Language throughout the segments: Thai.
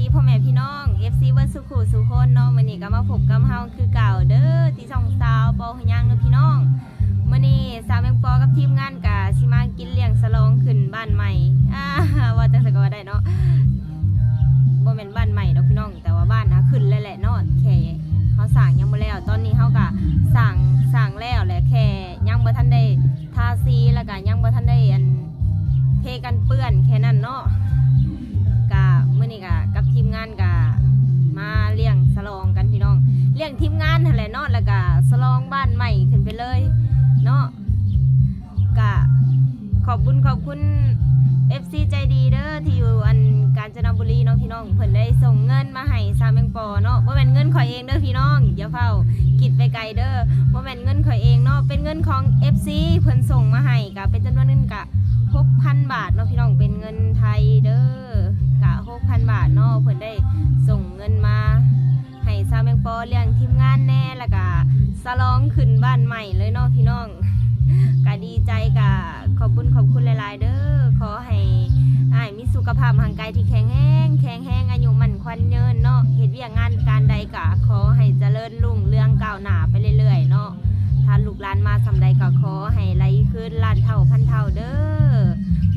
ดีพ่อแม่พี่น้อง FC เวิร์สุขุสุคนเนาะมื้อนี้ก็มาพบกับเฮาคือเก่าเด้อที่ช่องสาวปอหยังเด้อพี่น้องมื้อนี้สาวแมงปอกับทีมงานกะสิมากินเลี้ยงสลองขึ้นบ้านใหม่อ่าว่าจังซั่นก็ว่าได้เนาะบ่แม่นบ้านใหม่ดอกพี่น้อง แต่ว่าบ้านนะขึ้นแล้วแหละเนาะแค่เฮาสร้างยังบ่แล้ว ตอนนี้เฮาก็สร้างสร้างแล้วแหละแค่ยังบ่ทันได้ทาสีแล้วก็ยังบ่ทันได้อันเทกันเปื้อนแค่นั้นเนาะกะมื่อนี้กะ ที่อยู่อันกาญจนบุรีเนาะพี่น้องเพิ่นได้ส่งเงินมาให้ซาแมงปอเนาะบ่แม่นเงินข่อยเองเด้อพี่น้องอย่าเฝ้าคิดไปไกลเด้อบ่แม่นเงินข่อยเองเนาะเป็นเงินของ FC เพิ่นส่งมาให้กะเป็นจำนวนเงินกะ6,000 บาทเนาะพี่น้องเป็นเงินไทยเด้อกะ6,000 บาทเนาะเพิ่นได้ส่งเงินมาให้ซาแมงปอเลี้ยงทีมงานแน่แล้วก็สลองขึ้นบ้านใหม่เลยเนาะพี่น้อง กะดีใจกะขอบคุณขอบคุณหลาย ๆ เด้อขอให้อ้ายมีสุขภาพร่างกายที่แข็งแรงแข็งแรงอายุมั่นควันเยืนเนาะเฮ็ดเวียกงานการใดกะขอให้เจริญรุ่งเรืองก้าวหน้าไปเรื่อย ๆ เนาะถ้าลูกหลานมาสำใดก็ขอให้ไหลขึ้นล้านเท่าพันเท่าเด้อ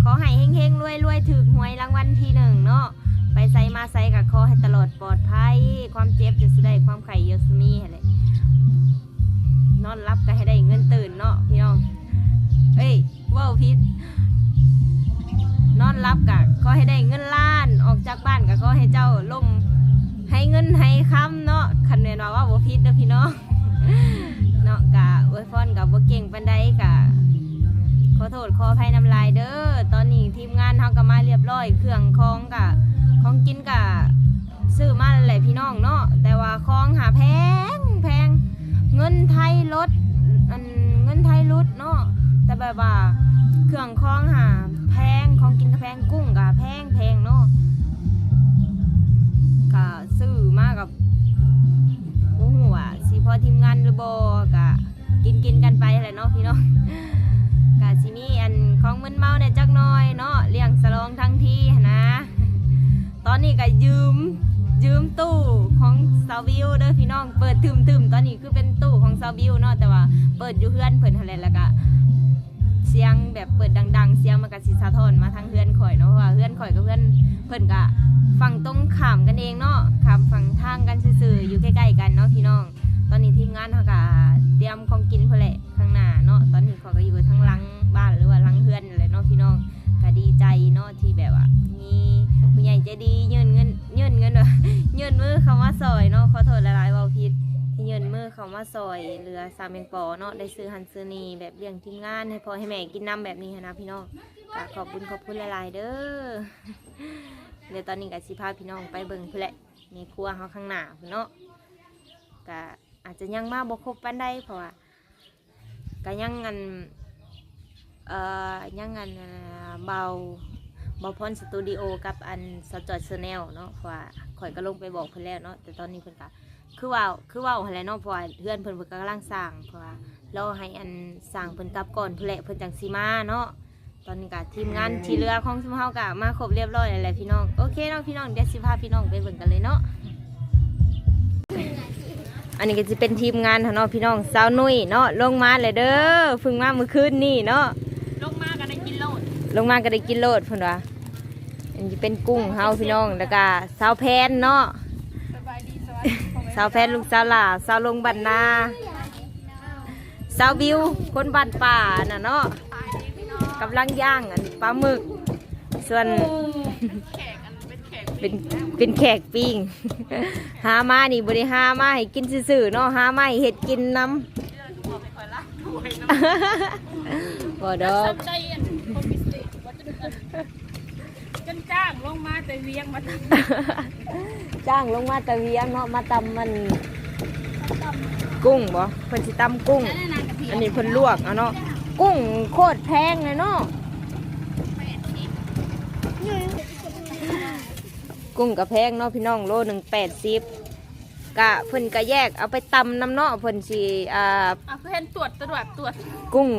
ขอให้เฮงๆรวยๆถึกหวยรางวัลที่หนึ่งเนาะไปใส่มาใส่ก็ขอให้ตลอดปลอดภัย ความเจ็บจะสได้ความไข่เยอะ นว่าว่าบ่พิษเด้อพี่น้องเนาะกะอวยพรกับบ่เก่งปันใดกะขอโทษขออภัยน้ำลายเด้อตอนนี้ทีมงานเฮาก็มาเรียบร้อย เครื่องของกะของกินกะซื้อมาแหละพี่น้องเนาะแต่ว่าของหาแพงแพงเงินไทยลดอันเงินไทยลดเนาะแต่แบบว่าเครื่องของหาแพงของกินก็แพงกุะเนาพี่เนาะกะสิมีอันของมึนเมาเนี่ยจักน้อยเนาะเลี้ยงสลองทั้งทีหั้นะ ตอนนี้ก็ยืมยืมตู้ของซาวบิวเด้อพี่น้องเปิดทึมทึมๆตอนนี้คือเป็นตู้ของซาวบิวเนาะแต่ว่าเปิดอยู่เพื่อนเพิ่นหั่นแหละแล้วก็เสียงแบบเปิดดัง ๆ เสียงมันก็สิสะท้อนมาทางเพื่อนข่อยเนาะเพราะว่าเพื่อนข่อยกับเพื่อนเพิ่นก็ฝั่งตรงขามกันเองเนาะขามฝั่งทางกันซื่อๆอยู่ใกล้ๆกันเนาะพี่น้อง ตอนนี้ทีมงานเขาก็เตรียมของกินเพื่อ นาะตอนนี้เขาก็อยู่ทั้งหลังบ้านหรือว่าหลังเฮือนนั่นแหละเนาะพี่น้องก็ดีใจเนาะที่แบบว่ามีผู้ใหญ่ใจดียื่นเงินยื่นเงินว่ายื่นมือเขามาซอยเนาะขอโทษหลายๆเว่าผิดที่ยื่นมือเขามาซอยเรือซาเมงปอเนาะได้ซื้อหันซื้อนีแบบเลี้ยงทีมงานให้พ่อให้แม่กินน้ำแบบนี้นะพี่น้องก็ขอบคุณขอบคุณหลายๆเด้อเดี๋ยวตอนนี้ก็สิพาพี่น้องไปเบิ่งเพื่อแหละในครัวเขาข้างหน้าเนาะก็อาจจะยังมาบ่ครบปานใดเพราะว่า ก็ยังงันเอ่อยังงันเบาเบาพรสตูดิโอกับอันสจอยเซแนลเนาะเพราะว่าข่อยก็ลงไปบอกเพิ่นแล้วเนาะแต่ตอนนี้เพิ่นก็คือว่าคือว่าหั่นแหละเนาะเพราะว่าเพื่อนเพิ่นเพิ่นก็กำลังสร้างเพราะว่ารอให้อันสร้างเพิ่นกลับก่อนเพิ่นแหละเพิ่นจังสิมาเนาะตอนนี้ก็ทีมงานที่เหลือของซุมเฮาก็มาครบเรียบร้อยแล้วแหละพี่น้องโอเคเนาะพี่น้องเดี๋ยวสิพาพี่น้องไปเบิ่งกันเลยเนาะ อันนี้ก็จะเป็นทีมงานของเนาะพี่น้องสาวนุ่ยเนาะลงมาเลยเด้อเพึ่งมาเมื่อคืนนี่เนาะลงมากันในกินโลดลงมาก็ได้กินโลดเพิ่นว่าอันนี้เป็นกุ้งเฮาพี่น้องแล้วก็สาวแพนเนาะสบายดีสวัสดีพ่อแม่สาวแพนลูกสาวหล่าสาวลงบันนาสาวบิวคนบ้านป่าน่ะเนาะกำลังย่างอันปลาหมึก ส่วนแขกอัน เป็นแขกเป็นเป็นแขกปิ้ง หามานี่บริหามาให้กินซื่อๆเนาะหามาให้เห็ดกินน้ำเดือนหัวไปคอยละหวยน้ำบ่ดอกสนใจอันคนพิเศษว่าจะเป็นจนจ้างลงมาแต่เวียงมาทจ้างลงมาตะเวียงเนาะมาตำมันกุ้งบ่เพิ่นสิตำกุ้งำนั่นน่ะกะทิอันนี้เพิ่นลวกเอาเนาะกุ้งโคตรแพงเลยเนาะ กุ้งก็แพงเนาะพี่น้องโลหนึ่งแปดสิบกะเพิ่นก็แยกเอาไปตำน้ำเนาะเพิ่นสิอ่าอะเพื่อนตรวจตรวจตรวจกุ้ง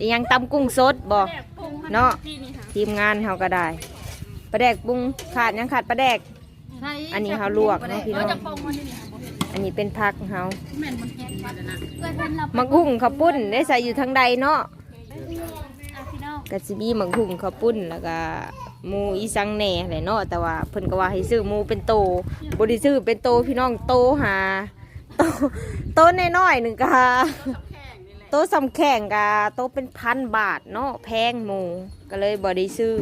อิหยังตำกุ้งสดบ่แรกปรุงให้เนาะที่นี่ค่ะทีมงานเฮาก็ได้ปลาแดกปรุงขาดหยังขาดปลาแดก อันนี้เขาลวกเนาะพี่น้อง จะปองวันนี้บ่เห็นอันนี้เป็นผักเขาแม่นมันแห้งมาแล้วนะมักหุ่งข้าวปุ้นได้ใส่อยู่ทางใดเนาะ อะพี่น้องกะสิมีมักหุ่งข้าวปุ้นแล้วก็ หมูอีสังแหน่แหละเนาะแต่ว่าเพิ่นก็ว่าให้ซื้อหมูเป็นโตบ่ได้ซื้อเป็นโตพี่น้องโตหาโตโตน้อยๆหนึ่งก็โตสำแข่งกะโตเป็นพันบาทเนาะแพงหมูก็เลยบ่ได้ซื้อ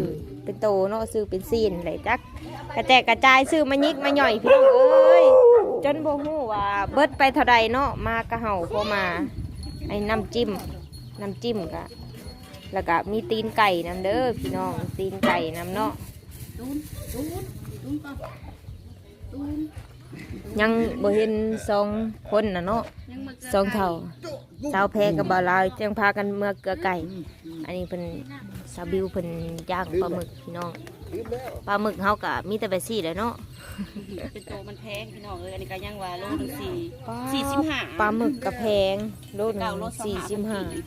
เป็นโตเนาะซื้อเป็นซีนเลยจักกระแจกกระจายซื้อมายิกมาหย่อยพี่น้องเอ้ยจนโบ่ฮู้ว่าเบิดไปเท่าใดเนาะมากระเห่าพอมาไอ้น้ำจิ้มน้ำจิ้มกะ แล้วก็มีตีนไก่น้ำเด้อพี่น้องตีนไก่น้ำเนาะตูนตูนตูนก่อนตูนยังบ่เห็นสองคนนะเนาะยังมาสองเท่าสาวแพกับบาวลาวจังพากันเมื่อเกลือไก่ อันนี้เป็นสาวบิวเพิ่นย่างปลาหมึกพี่น้องปลาหมึกเฮาก็มีแต่แบบซี่แหละเนาะเป็นโตมันแพงพี่น้องเอ้ยอันนี้ก็ยังว่าโลหนึงสี่ปลาสี่สิบห้าปลาหมึกกระแพงโลหนึเก้างโลสี่สิบห้าพันกีบ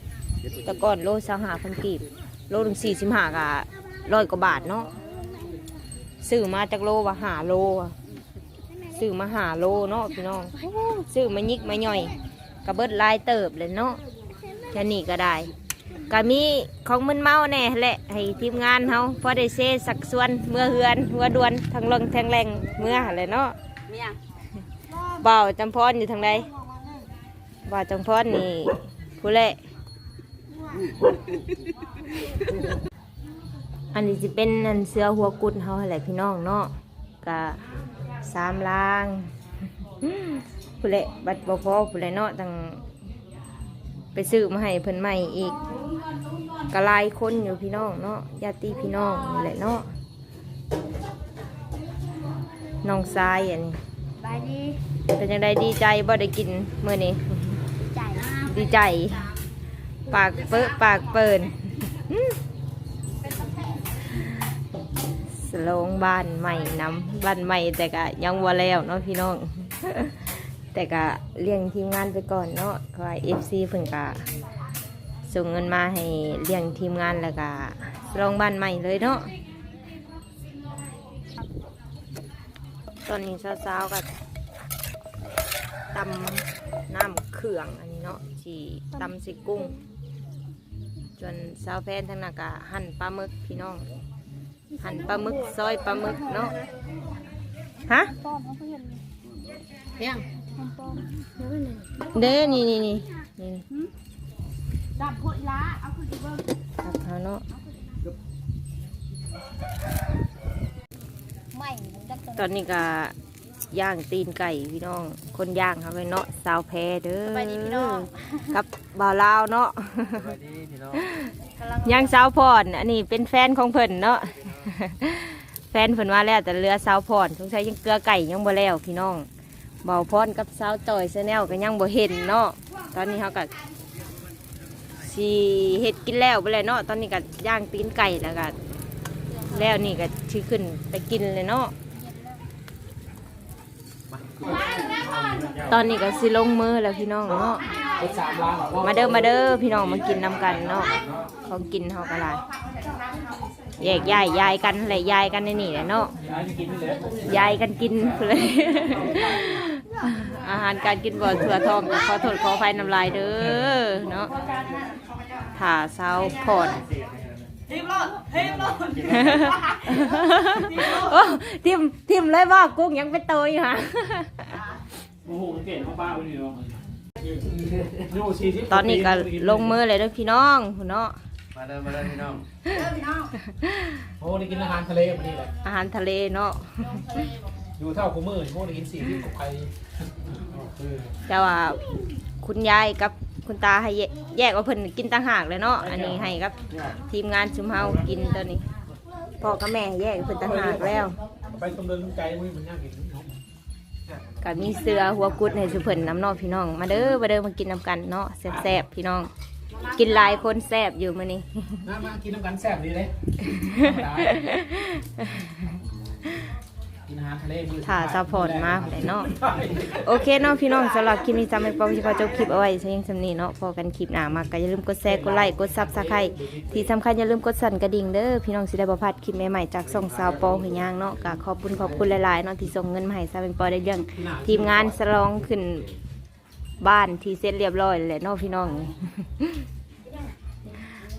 แต่ก่อนโลสามห้าพันกีบ โลหนึงสี่สิบห้าก็ร้อยกว่าบาทเนาะซื้อมาจากโลว่าหาโลอะซื้อมาหาโลเนาะพี่น้องซื้อมายิกมาย่อยกระเบิดหลายเติบเลยเนาะแค่นี้ก็ได้ก็มีของมึนเมาแน่แหละให้ทีมงานเฮาพอได้เซสักส่วนเมื่อเฮือนเมื่อดวนทางลงทางแรงเมื่อเลยเนาะเมียงบ่าวจำพรอยู่ทางใดบ่าวจำพรนี่ผู้เละ อันนี้จะเป็นนันเสือหัวกุดเฮาอะไรพี่น้องเนาะกะสามลางผู้เละบัดบ่พอผู้เละเนาะตั้งไปซื้อมาให้เพิ่นใหม่อีกกะลายคนอยู่พี่น้องเนาะญาติพี่น้องนี่แหละเนาะน้องทรายอันนี้บายดีเป็นยังไงดีใจบ่ได้กินเมื่อนี้ใจดีใจ ปากเปิดปากเปินสโลงบ้านใหม่น้ำบ้านใหม่แต่ก็ยังว่าแล้วเนาะพี่น้อง แต่ก็เลี้ยงทีมงานไปก่อนเนาะคอยเอฟซีเพิ่นก็ส่งเงินมาให้เลี้ยงทีมงานแล้วก็สโลงบ้านใหม่เลยเนาะตอนนี้สาๆก็ตำน้ำเขื่องอันนี้เนาะสีตำสีกุ้ง จนสาวแฟนทั้งนั้นก็หั่นปลาหมึกพี่น้อง หั่นปลาหมึกซอยปลาหมึกเนาะฮะป้อมเขาเพื่อนเมียงมันป้อมเดี๋ยวเลยเด้นี่นี่นี่นี่ดับโคตรล้าเอาคือสิเบิ่งครับเขาเนาะไม่มึงจักตัวตอนนี้ก็ ย่างตีนไก่พี่น้อง คนย่างเขาไปเนาะสาวแพเด้อไปดีพี่น้อง กับบ่าวลาวเนาะสวัสดีพี่น้องกำลังยังสาวพรอันนี้เป็นแฟนของเพิ่นเนาะแฟนเพิ่นมาแล้วแต่เรือสาวพรสงสัยยังเกลือไก่ยังบ่แล้วพี่น้องเบาพรกับสาวต่อยแนลก็ยังบ่เห็นเนาะตอนนี้เขาก็สีเห็ดกินแล้วไปเลยเนาะตอนนี้ก็ย่างตีนไก่แล้วก็แล้วนี่ก็ชื่อขึ้นไปกินเลยเนาะ ตอนนี้ก็สิลงมือแล้วพี่น้องเนาะเป็นสามล้านหรอมาเด้อมาเด้อพี่น้องมากินนำกันเนาะของกินเฮาก็หลายแยกย้ายยายกันอะไรยายกันในนี่แหละเนาะย้ายไปกินนี่เลยยายกันกินเลยอาหารการกินบ่ถั่วทองก็ขอโทษขออภัยน้ำลายเด้อเนาะถ่าเช้าพอดทีมรอดทีมรอดโอ้ทิมทิมเลยว่ากุ้งยังเป็นโตอยู่ฮะ โอ้โหเก่งมากๆเลยเนาะโน่สี่สิบตอนนี้ก็ลงมือเลยเด้อพี่น้องเนาะมาเด้อมาเด้อพี่น้องโอ้ได้กินอาหารทะเลมานี่แหละอาหารทะเลเนาะอยู่เท่ากูมือโม่ได้กินสี่ที่กับใครคือแต่ว่าคุณยายกับคุณตาให้แยแยกว่าเพิ่นกินต่างหากเลยเนาะอันนี้ให้กับ ทีมงานชุมเฮากินตัวนี้พ่อกับแม่แยกเพิ่นต่างหากแล้ว ไปตำเนินใจมึงมันยากกินเนาะ ก็มีเสือหัวกุดให้สุเพิ่นน้ำเนอพี่น้อง มาเด้อมาเด้อมากินน้ำกันเนาะแซ่บๆพี่น้อง กินหลายคนแซ่บอยู่มื้อนี้ มามากินน้ำกันแซ่บดีเลยกินอาหาร หารทะเลมือถ่าซัพพอร์ตมากเลยเนาะ โอเคเนาะพี่น้องสำหรับคลิปนี้จำเป็นปอที่เขาจบคลิปเอาไว้เพียงสำนี้เนาะพอกันคลิปหน้ามาก็อย่าลืมกดแชร์กดไลค์กดซับสไครต์ที่สำคัญอย่าลืมกดสั่นกระดิ่งเด้อพี่น้องสิได้บ่พลาดคลิปใหม่ๆจากส่องสาวปอหย่างเนาะก็ขอบคุณขอบคุณหลายๆเนาะที่ส่งเงินมาให้ซาเป็นปอได้เรื่องทีมงานสลองขึ้นบ้านที่เสร็จเรียบร้อยแล้วเนาะพี่น้อง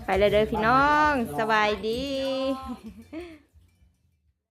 ไปเลยเด้อพี่น้องสบายดี